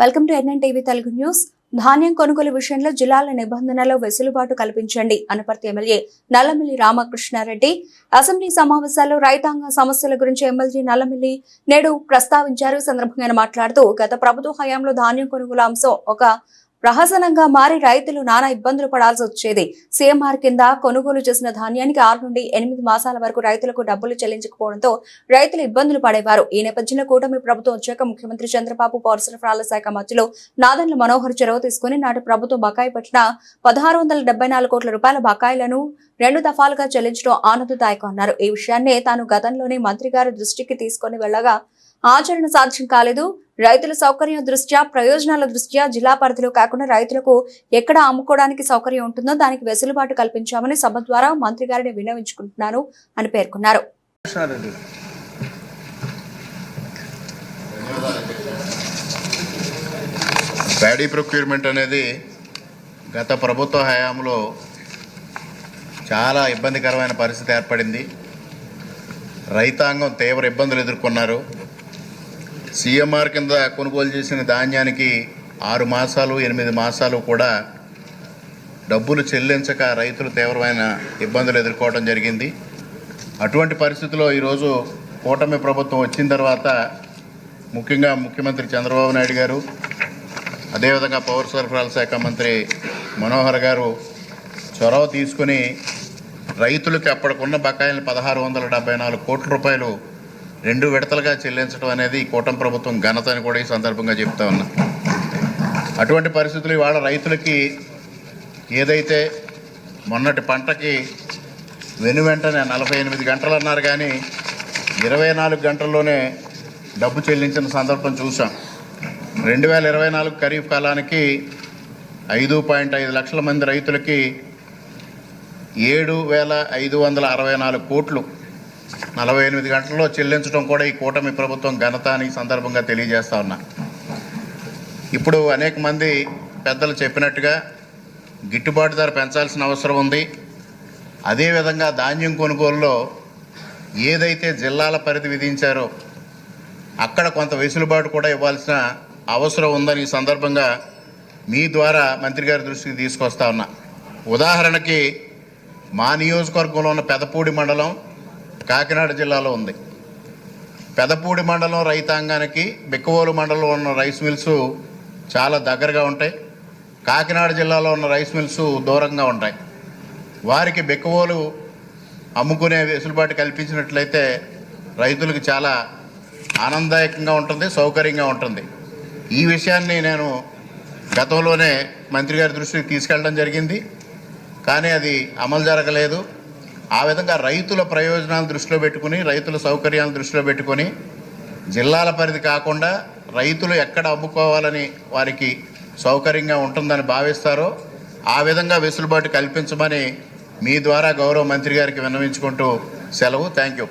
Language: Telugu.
Welcome to NN TV Telugu news. ధాన్యం కొనుగోలు విషయంలో జిల్లాల నిబంధనలో వెసులుబాటు కల్పించండి అనపర్తి ఎమ్మెల్యే నల్లమిల్లి రామకృష్ణారెడ్డి. అసెంబ్లీ సమావేశాల్లో రైతాంగ సమస్యల గురించి ఎమ్మెల్యే నల్లమిల్లి నేడు ప్రస్తావించారు. సందర్భంగా మాట్లాడుతూ గత ప్రభుత్వ హయాంలో ధాన్యం కొనుగోలు అంశం ఒక ప్రహసనంగా మారి రైతులు నానా ఇబ్బందులు పడాల్సి వచ్చేది. సీఎంఆర్ కింద కొనుగోలు చేసిన ధాన్యానికి ఆరు నుండి ఎనిమిది మాసాల వరకు రైతులకు డబ్బులు చెల్లించకపోవడంతో రైతులు ఇబ్బందులు పడేవారు. ఈ నేపథ్యంలో కూటమి ప్రభుత్వం వచ్చాక ముఖ్యమంత్రి చంద్రబాబు పౌర సరఫరాల శాఖ మంత్రులు నాదన్ల మనోహర్ చొరవ తీసుకుని నాటి ప్రభుత్వం బకాయి పట్టిన పదహారు వందల నాలుగు కోట్ల రూపాయల బకాయిలను రెండు దఫాలుగా చెల్లించడం ఆనందదాయకం అన్నారు. ఈ విషయాన్నే తాను గతంలోనే మంత్రి గారి దృష్టికి తీసుకొని వెళ్ళగా ఆచరణ సాధ్యం కాలేదు. రైతుల సౌకర్యం దృష్ట్యా ప్రయోజనాల దృష్ట్యా జిల్లా పరిధిలో కాకుండా రైతులకు ఎక్కడ అమ్ముకోవడానికి సౌకర్యం ఉంటుందో దానికి వెసులుబాటు కల్పించామని సభ ద్వారా మంత్రి గారిని విన్నవించుకుంటున్నాను అని పేర్కొన్నారు. ప్యాడీ ప్రొక్యూర్మెంట్ అనేది గత ప్రభుత్వ హయాంలో చాలా ఇబ్బందికరమైన పరిస్థితి ఏర్పడింది. రైతాంగం తీవ్ర ఇబ్బందులు ఎదుర్కొన్నారు. సిఎంఆర్ కింద కొనుగోలు చేసిన ధాన్యానికి ఆరు మాసాలు ఎనిమిది మాసాలు కూడా డబ్బులు చెల్లించక రైతులు తీవ్రమైన ఇబ్బందులు ఎదుర్కోవడం జరిగింది. అటువంటి పరిస్థితిలో ఈరోజు కూటమి ప్రభుత్వం వచ్చిన తర్వాత ముఖ్యంగా ముఖ్యమంత్రి చంద్రబాబు నాయుడు గారు అదేవిధంగా పౌర సరఫరాల శాఖ మంత్రి మనోహర్ గారు చొరవ తీసుకుని రైతులకు అప్పటికున్న బకాయిలను పదహారు వందల డెబ్బై నాలుగు కోట్ల రూపాయలు రెండు విడతలుగా చెల్లించడం అనేది ఈ కూటమి ప్రభుత్వం ఘనత అని కూడా ఈ సందర్భంగా చెప్తా ఉన్నా. అటువంటి పరిస్థితులు ఇవాళ రైతులకి ఏదైతే మొన్నటి పంటకి వెను వెంటనే నలభై ఎనిమిది గంటలు అన్నారు కానీ ఇరవై నాలుగు గంటల్లోనే డబ్బు చెల్లించిన సందర్భం చూసాం రెండు వేల ఇరవై నాలుగు ఖరీఫ్ కాలానికి ఐదు పాయింట్ ఐదు లక్షల మంది రైతులకి ఏడు వేల ఐదు వందల అరవై నాలుగు కోట్లు నలభై ఎనిమిది గంటల్లో చెల్లించడం కూడా ఈ కూటమి ప్రభుత్వం ఘనత అని సందర్భంగా తెలియజేస్తా ఉన్నా. ఇప్పుడు అనేక మంది పెద్దలు చెప్పినట్టుగా గిట్టుబాటు ధర పెంచాల్సిన అవసరం ఉంది. అదేవిధంగా ధాన్యం కొనుగోలులో ఏదైతే జిల్లాల పరిధి విధించారో అక్కడ కొంత వెసులుబాటు కూడా ఇవ్వాల్సిన అవసరం ఉందని ఈ సందర్భంగా మీ ద్వారా మంత్రి గారి దృష్టికి తీసుకొస్తా ఉన్నా. ఉదాహరణకి మా నియోజకవర్గంలో ఉన్న పెదపూడి మండలం కాకినాడ జిల్లాలో ఉంది. పెదపూడి మండలం రైతాంగానికి బిక్కవోలు మండలంలో ఉన్న రైస్ మిల్స్ చాలా దగ్గరగా ఉంటాయి. కాకినాడ జిల్లాలో ఉన్న రైస్ మిల్స్ దూరంగా ఉంటాయి. వారికి బిక్కవోలు అమ్ముకునే వెసులుబాటు కల్పించినట్లయితే రైతులకు చాలా ఆనందదాయకంగా ఉంటుంది సౌకర్యంగా ఉంటుంది. ఈ విషయాన్ని నేను గతంలోనే మంత్రి గారి దృష్టికి తీసుకెళ్ళడం జరిగింది. కానీ అది అమలు జరగలేదు. ఆ విధంగా రైతుల ప్రయోజనాలు దృష్టిలో పెట్టుకుని రైతుల సౌకర్యాలను దృష్టిలో పెట్టుకొని జిల్లాల పరిధి కాకుండా రైతులు ఎక్కడ అమ్ముకోవాలని వారికి సౌకర్యంగా ఉంటుందని భావిస్తారో ఆ విధంగా వెసులుబాటు కల్పించమని మీ ద్వారా గౌరవ మంత్రి గారికి విన్నవించుకుంటూ సెలవు. Thank you